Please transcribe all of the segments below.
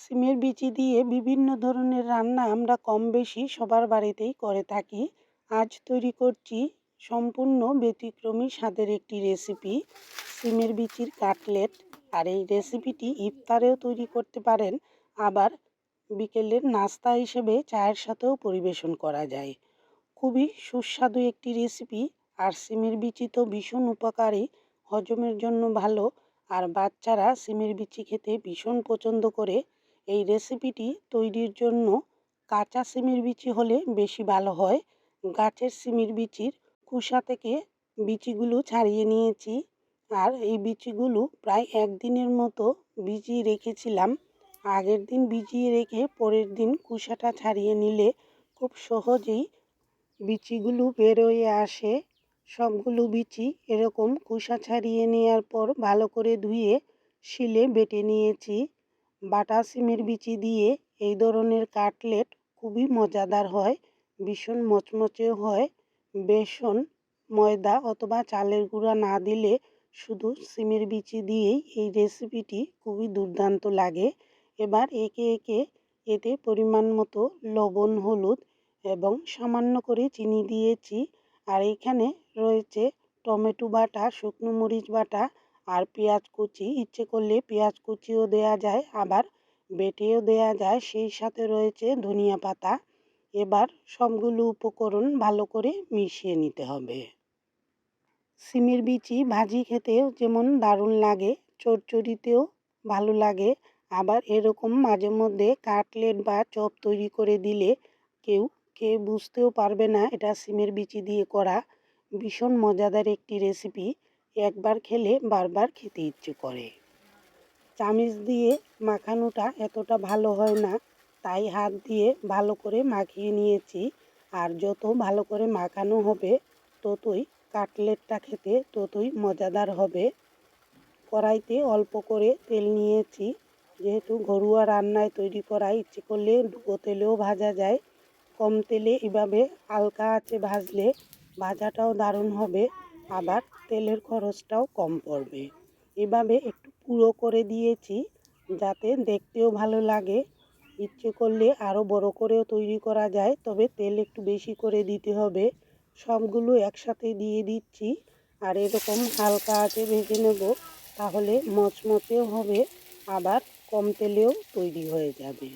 সিমের বিচি দিয়ে বিভিন্ন ধরনের রান্না আমরা কম বেশি সবার বাড়িতেই করে থাকি। আজ তৈরি করছি সম্পূর্ণ ব্যতিক্রমী স্বাদের একটি রেসিপি, সিমের বিচির কাটলেট। আর এই রেসিপিটি ইফতারেও তৈরি করতে পারেন। আবার বিকেলের নাস্তা হিসেবে চায়ের সাথেও পরিবেশন করা যায়। খুবই সুস্বাদু একটি রেসিপি। আর সিমের বিচি তো ভীষণ উপকারী, হজমের জন্য ভালো। আর বাচ্চারা সিমের বিচি খেতে ভীষণ পছন্দ করে। এই রেসিপিটি তৈরির জন্য কাঁচা সিমের বিচি হলে বেশি ভালো হয়। গাছের সিমের বিচির খোসা থেকে বিচিগুলো ছাড়িয়ে নিয়েছি। আর এই বিচিগুলো প্রায় একদিনের মতো ভিজিয়ে রেখেছিলাম। আগের দিন ভিজিয়ে রেখে পরের দিন কুসাটা ছাড়িয়ে নিলে খুব সহজেই বিচিগুলো বেরোয় আসে। সবগুলো বিচি এরকম কুসা ছাড়িয়ে নেওয়ার পর ভালো করে ধুয়ে শিলে বেটে নিয়েছি। বাটা সিমের বিচি দিয়ে এই ধরনের কাটলেট খুবই মজাদার হয়, ভীষণ মচমচেও হয়। বেসন, ময়দা অথবা চালের গুঁড়া না দিলে শুধু সিমের বিচি দিয়েই এই রেসিপিটি খুবই দুর্দান্ত লাগে। এবার একে একে এতে পরিমাণ মতো লবণ, হলুদ এবং সামান্য করে চিনি দিয়েছি। আর এখানে রয়েছে টমেটো বাটা, শুকনো মরিচ বাটা আর পেঁয়াজ কুচি, ইচ্ছে করলে পেঁয়াজ কুচিও দেয়া যায়, আবার বেটেও দেয়া যায়। সেই সাথে রয়েছে ধনিয়া পাতা। এবার সবগুলো উপকরণ ভালো করে মিশিয়ে নিতে হবে। সিমের বিচি ভাজি খেতেও যেমন দারুণ লাগে, চচ্চড়িতেও ভালো লাগে। আবার এরকম মাঝে মধ্যে কাটলেট বা চপ তৈরি করে দিলে কেউ কে বুঝতেও পারবে না এটা সিমের বিচি দিয়ে করা। ভীষণ মজাদার একটি রেসিপি। একবার খেলে বারবার খেতে ইচ্ছে করে। চামিচ দিয়ে মাখানোটা এতটা ভালো হয় না, তাই হাত দিয়ে ভালো করে মাখিয়ে নিয়েছি। আর যত ভালো করে মাখানো হবে, ততই কাটলেটটা খেতে ততই মজাদার হবে। কড়াইতে অল্প করে তেল নিয়েছি, যেহেতু ঘরোয়া রান্নায় তৈরি করা ইচ্ছে করলে ডুবো তেলেও ভাজা যায়। কম তেলে এভাবে হালকা আছে ভাজলে ভাজাটাও দারুণ হবে। আবার তেলের খরচটাও কম পড়বে। এভাবে একটু পুরো করে দিয়েছি যাতে দেখতেও ভালো লাগে। ইচ্ছে করলে আরও বড় করেও তৈরি করা যায়, তবে তেল একটু বেশি করে দিতে হবে। সবগুলো একসাথে দিয়ে দিচ্ছি। আর এরকম হালকা আছে ভেজে নেব, তাহলে মচমচেও হবে, আবার কম তেলেও তৈরি হয়ে যাবে।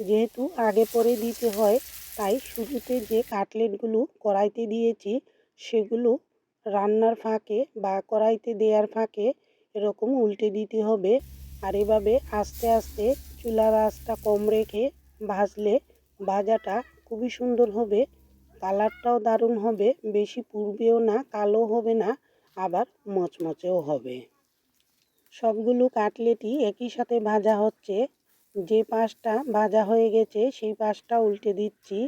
যেহেতু আগে পরে দিতে হয়, তাই শুরুতে যে কাটলেটগুলো কড়াইতে দিয়েছি সেগুলো রান্নার ফাঁকে বা কড়াইতে দেওয়ার ফাঁকে এরকম উল্টে দিতে হবে। আর এভাবে আস্তে আস্তে চুলার আঁচটা কম রেখে ভাজলে ভাজাটা খুবই সুন্দর হবে। কালারটাও দারুণ হবে, বেশি পুড়বেও না, কালো হবে না, আবার মচমচেও হবে। সবগুলো কাটলেটই একই সাথে ভাজা হচ্ছে। যে পাশটা ভাজা হয়ে গেছে, সেই পাশটা উল্টে দিচ্ছি।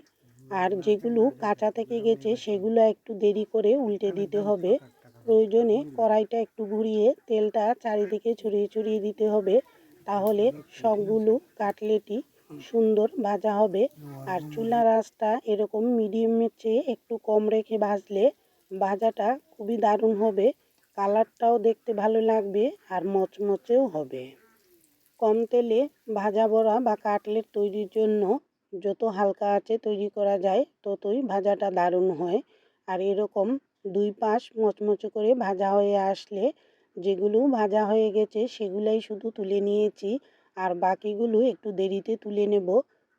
আর যেগুলো কাঁচা থেকে গেছে সেগুলো একটু দেরি করে উল্টে দিতে হবে। প্রয়োজনে কড়াইটা একটু ঘুরিয়ে তেলটা চারিদিকে ছড়িয়ে ছড়িয়ে দিতে হবে। তাহলে সবগুলো কাটলেটই সুন্দর ভাজা হবে। আর চুলা আঁচটা এরকম মিডিয়ামের চেয়ে একটু কম রেখে ভাজলে ভাজাটা খুবই দারুণ হবে। কালারটাও দেখতে ভালো লাগবে আর মচমচেও হবে। কম তেলে ভাজা বড়া বা কাটলেট তৈরির জন্য যত হালকা আছে তৈরি করা যায়, ততই ভাজাটা দারুণ হয়। আর এরকম দুই পাশ মচমচে করে ভাজা হয়ে আসলে যেগুলো ভাজা হয়ে গেছে সেগুলাই শুধু তুলে নিয়েছি। আর বাকিগুলো একটু দেরিতে তুলে নেব।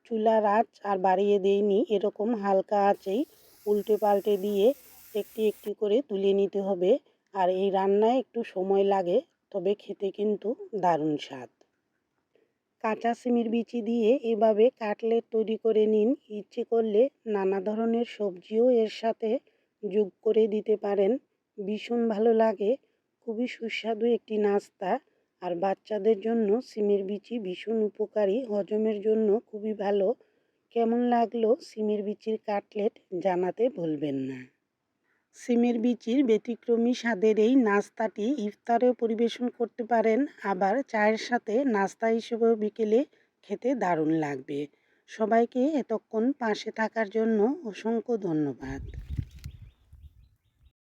চুলার আঁচ আর বাড়িয়ে দেইনি, এরকম হালকা আঁচেই উল্টে পাল্টে দিয়ে একটি একটি করে তুলে নিতে হবে। আর এই রান্নায় একটু সময় লাগে, তবে খেতে কিন্তু দারুণ স্বাদ। কাঁচা সিমের বিচি দিয়ে এভাবে কাটলেট তৈরি করে নিন। ইচ্ছে করলে নানা ধরনের সবজিও এর সাথে যোগ করে দিতে পারেন। ভীষণ ভালো লাগে। খুবই সুস্বাদু একটি নাস্তা। আর বাচ্চাদের জন্য সিমের বিচি ভীষণ উপকারী। হজমের জন্য খুবই ভালো। কেমন লাগল সিমের বিচির কাটলেট জানাতে ভুলবেন না। সিমের বিচির ব্যতিক্রমী স্বাদের এই নাস্তাটি ইফতারেও পরিবেশন করতে পারেন, আবার চায়ের সাথে নাস্তা হিসেবেও বিকেলে খেতে দারুণ লাগবে। সবাইকে এতক্ষণ পাশে থাকার জন্য অসংখ্য ধন্যবাদ।